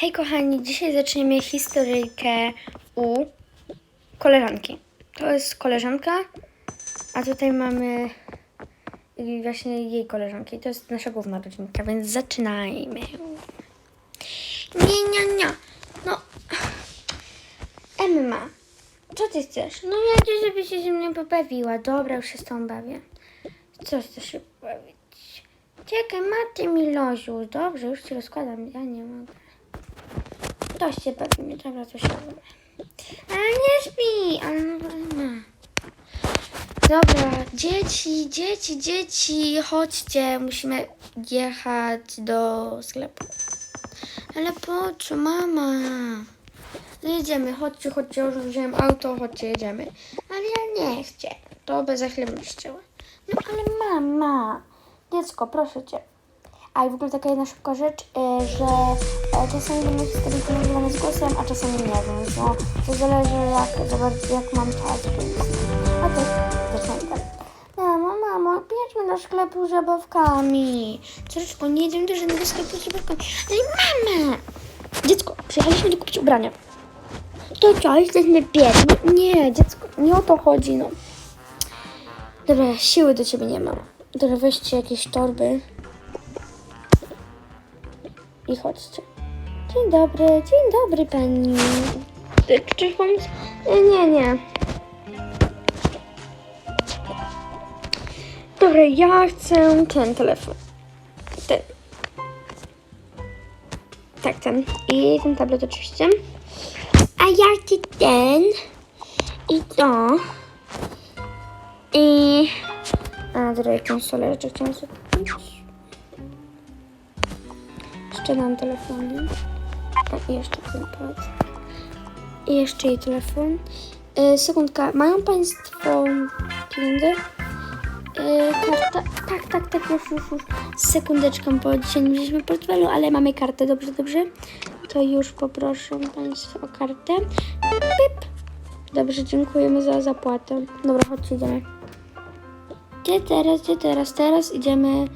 Hej kochani, dzisiaj zaczniemy historyjkę u koleżanki. To jest koleżanka, a tutaj mamy właśnie jej koleżanki. To jest nasza główna rodzinka, więc zaczynajmy. Nie, nie, nie. No, Emma, co ty chcesz? No ja chcę, żeby się ze mną pobawiła. Dobra, już się z tą bawię. Co chcesz się pobawić? Czekaj, Maty Miloziu. Dobrze, już ci rozkładam. Ja nie mogę. To się bawimy, dobra, to się. Ale nie śpi! Ale Dobra, dzieci, dzieci, dzieci, chodźcie, musimy jechać do sklepu. Ale po co, mama? No jedziemy, chodźcie, chodźcie, już wziąłem auto, chodźcie, jedziemy. Ale ja nie chcę, to by za chwilę będziesz chciała. No ale mama, dziecko, proszę cię. A i w ogóle taka jedna szybka rzecz, e, że e, czasami będą historyjki nagrywane z głosem, a czasami nie, więc no, to zależy jak, jak mam czas, więc... Okej, zaczynamy dalej. Mamo, mamo, jedźmy do sklepu z zabawkami. Córeczko, nie jedziemy do żadnego sklepu z zabawkami. Ale mama! Dziecko, przyjechaliśmy tu kupić ubrania. To co, jesteśmy biedni? Nie, dziecko, nie o to chodzi, no. Dobra, siły do ciebie nie mam. Dobra, weźcie jakieś torby. I chodźcie. Dzień dobry, dzień dobry pani. Czy Czy pomóc? E, Nie, nie. Dobra, ja chcę ten telefon. Ten. Tak, ten. I ten tablet oczywiście. A ja chcę ten. I to. I... A, dobra, konsolę rzeczy chciałam sobie. Jeszcze mam telefony. A, i jeszcze ten pad. I jeszcze jej telefon. E, sekundka, mają Państwo pieniądze? Karta. Tak, tak, tak, już, już, już. Sekundeczkę, bo dzisiaj nie mieliśmy portfelu, ale mamy kartę, dobrze, dobrze. To już poproszę Państwa o kartę. Pip. Dobrze, dziękujemy za zapłatę. Dobra, chodźcie, idziemy. Gdzie teraz, gdzie teraz? Teraz idziemy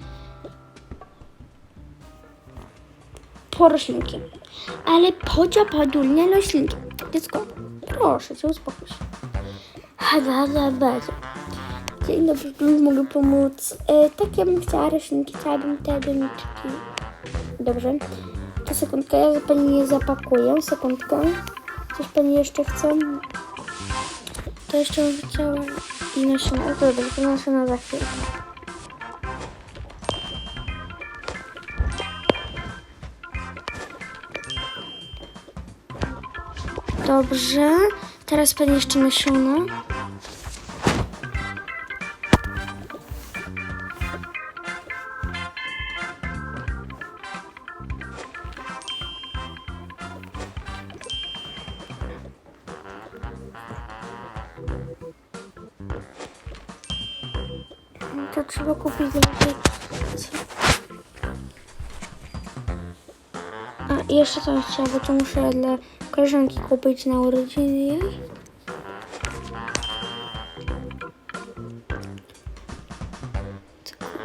roślinki. Ale podzia padulnie roślinki. Dziecko, proszę cię, uspokój się. Hada, bardzo. Dzień dobry, mogę pomóc? E, tak, ja bym chciała roślinki, chciałabym te doniczki. Dobrze. To sekundkę, ja pani je zapakuję. Sekundkę. Coś pani jeszcze chce? To jeszcze bym chciała i nasiona. Dobra, to nasiona za chwilę. Dobrze. Teraz pani jeszcze nasiona. I jeszcze coś chciała, bo to muszę dla koleżanki kupić na urodziny jej.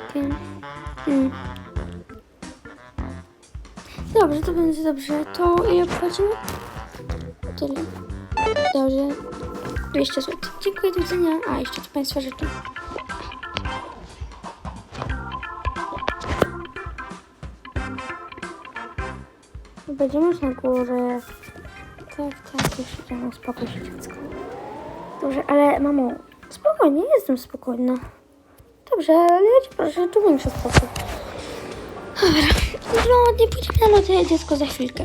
Kupię? Hmm. Dobrze, to będzie dobrze. To ile płacimy? Tyle. Dobrze. 200 zł. Dziękuję, do widzenia. A, jeszcze co Państwa życzę. Będziemy już na górę. Tak, tak, już idziemy, uspokój się dziecko. Dobrze, ale mamo, spokojnie, jestem spokojna. Dobrze, ci proszę, tu większy spokój. Dobra, no nie pójdziemy na lotę, dziecko, za chwilkę.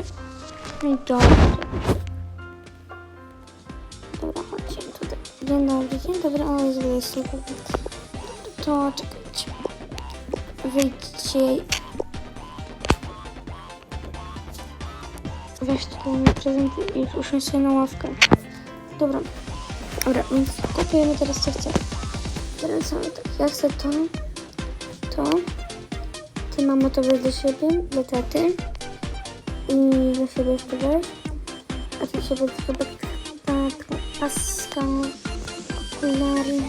No dobrze. Dobra, chodźcie tutaj. Dzień dobry, dzień dobry, o jest jest To czekajcie. Wyjdźcie Weź tutaj mój prezent i usiądź sobie na ławkę. Dobra. Dobra, więc kupujemy teraz co chcemy. Teraz mamy tak. Ja chcę to, to. Ty mamo to weź do siebie, do taty. I do siebie jeszcze weź. A ty sobie tak, paska, okulary.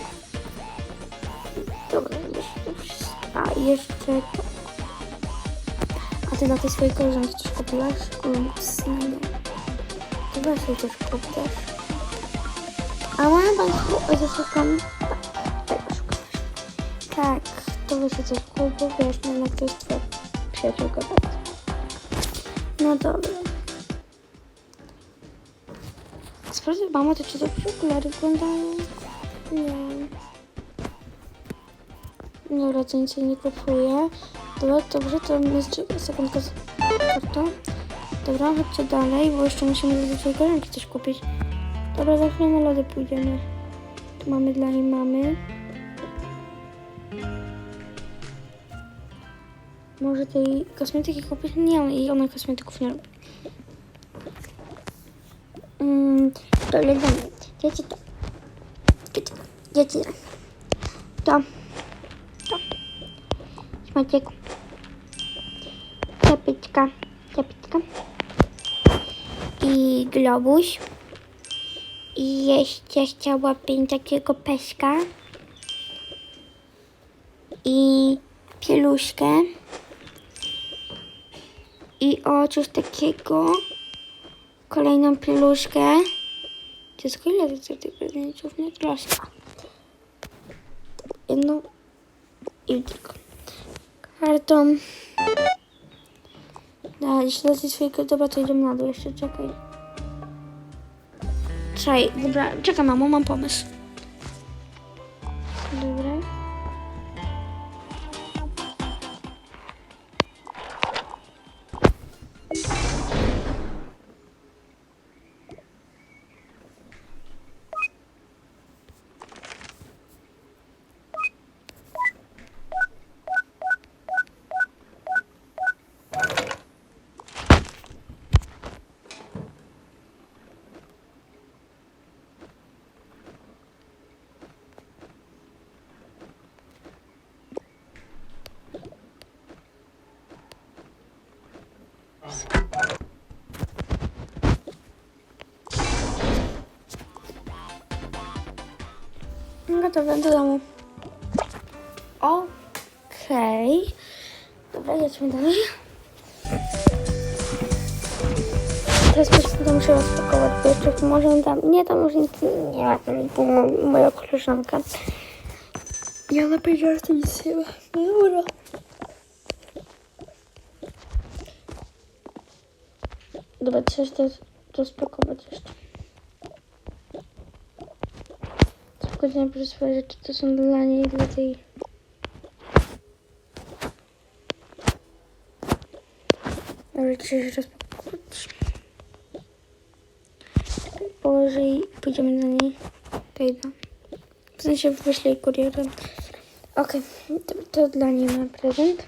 Dobra, jeszcze A, jeszcze to. A ty dla tej swojej koleżanki no weź jej coś kup też. A moja Państwu zaszukam... Szukam. Tak, to weź jej coś kup, bo wiesz, no jednak to jest twoja przyjaciółka, tak? No dobra. Sprawdzę, mama, to czy dobrze okulary wyglądają? Nie. Dobra, to nic nie kupuję. Dobra, dobrze, to jest sekundka Dobra, chodźcie dalej, bo jeszcze musimy do swojej koleżanki coś kupić. Dobra, za chwilę na lody pójdziemy. Tu mamy dla niej mamy. Może tej kosmetyki kupić? Nie, i ona kosmetyków nie lubi. Mm, to legalnie. Wiecie to. Wiecie to. To. To. To. Czapeczka. Czapeczka. I globuś. I jeszcze chciałabym takiego peska. I pieluszkę. I o coś takiego. Kolejną pieluszkę. Dziecko, ile to tych prezentów? Nie troszkę. Jedną i tylko. Kartą. Da, jeśli dacie swojego, dobra, to idziemy na dół jeszcze, czekaj. Czekaj, dobra, czekaj mamo, mam pomysł. Dobra. Gotowe do domu. Okej. Dobra, jedźmy dalej. Teraz po prostu muszę rozpakować, bo jeszcze może tam... Nie, tam już nic nie ma, tam była moja koleżanka. I ona powiedziała, że nie ma. Dobra. Dobra, trzeba się to rozpakować jeszcze. Spokojnie, proszę swoje rzeczy, to są dla niej dla tej... Dobra, trzeba się rozpakować. Położę i pójdziemy do niej. To idę. W sensie wyślę jej kurierem. Okej, to, to dla niej mam prezent.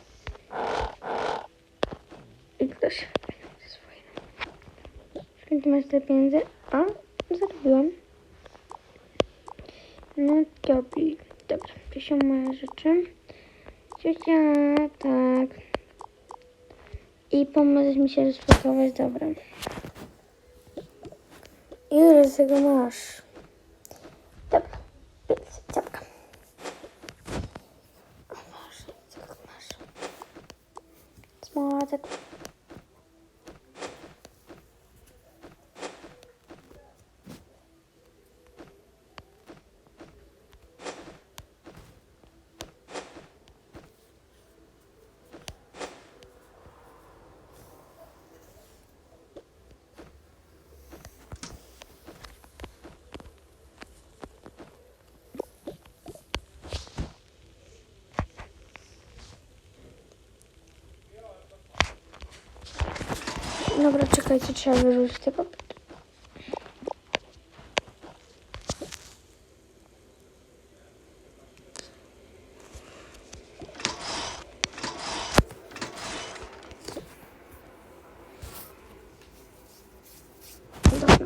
I proszę. Swoje. Skąd masz te pieniądze? A, zarobiłam. No dobi. Dobra, to są moje rzeczy. Ciocia, tak. I pomożesz mi się rozpakować, dobra. Ile z tego masz? Dobra, więc czapka. O, Masz, co masz? Smaczek. Czekajcie, trzeba wyrzucić te papiery. Dobra.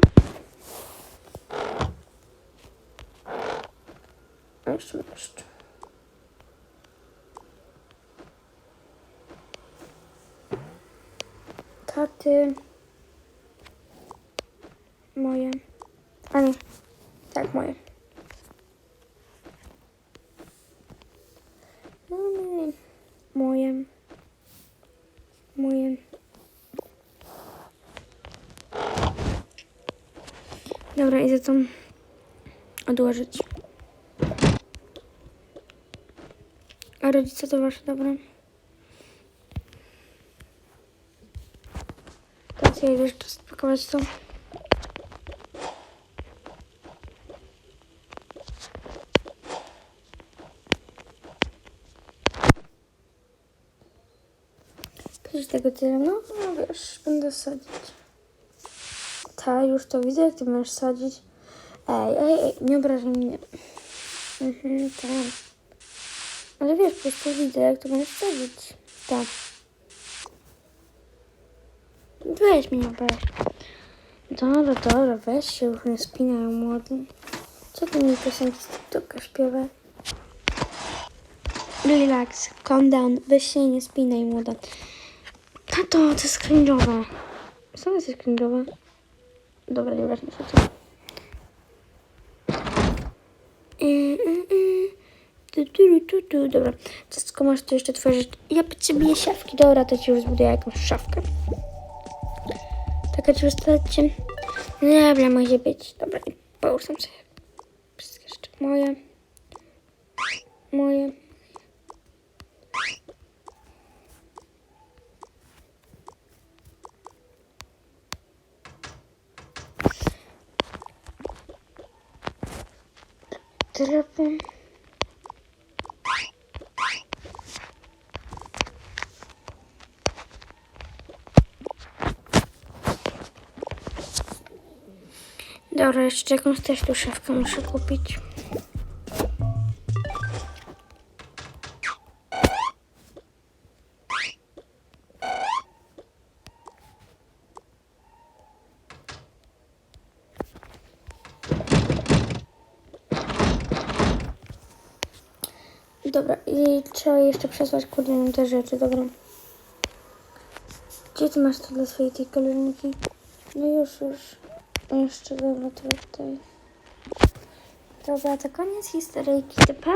A Jeszcze, jeszcze. chaty moje. A nie, tak moje. No, nie. Moje. Moje. Dobra, idę to odłożyć. A rodzice to wasze, dobra. Idę jeszcze spakować to. Przecież tego tyle, no, no wiesz, będę sadzić. Ta, już to widzę, jak ty będziesz sadzić. Ej, ej, ej, nie obrażaj mnie. Mhm, tak. Ale wiesz, po prostu widzę, jak to będziesz sadzić. Tak. Weź mnie, weź. Dobra, dobra, weź się, już nie spinaj, młody. Co ty mi piosenki z TikToka śpiewa? Relax, calm down, weź się nie spinaj, młoda. Tato, to jest cringe'owe. Co jest cringe'owe? Dobra, nieważne, co to. Mm. Tu, tu, tu, tu. Dobra, wszystko masz tu jeszcze rzeczy. Ja potrzebuję szafki. Dobra, to ci już zbuduję jakąś szafkę. Taka ci wystarczy. Dobra, może być. Dobra, i połóż tam sobie. Wszystkie rzeczy moje. Moje. Telefon. Dobra, jeszcze jakąś też tu szafkę muszę kupić. Dobra, i trzeba jeszcze przesłać kurde te rzeczy, dobra. Gdzie ty masz to dla swojej tej koleżanki? No już, już. Jeszcze to tutaj. Dobra, to koniec historyjki. To pa!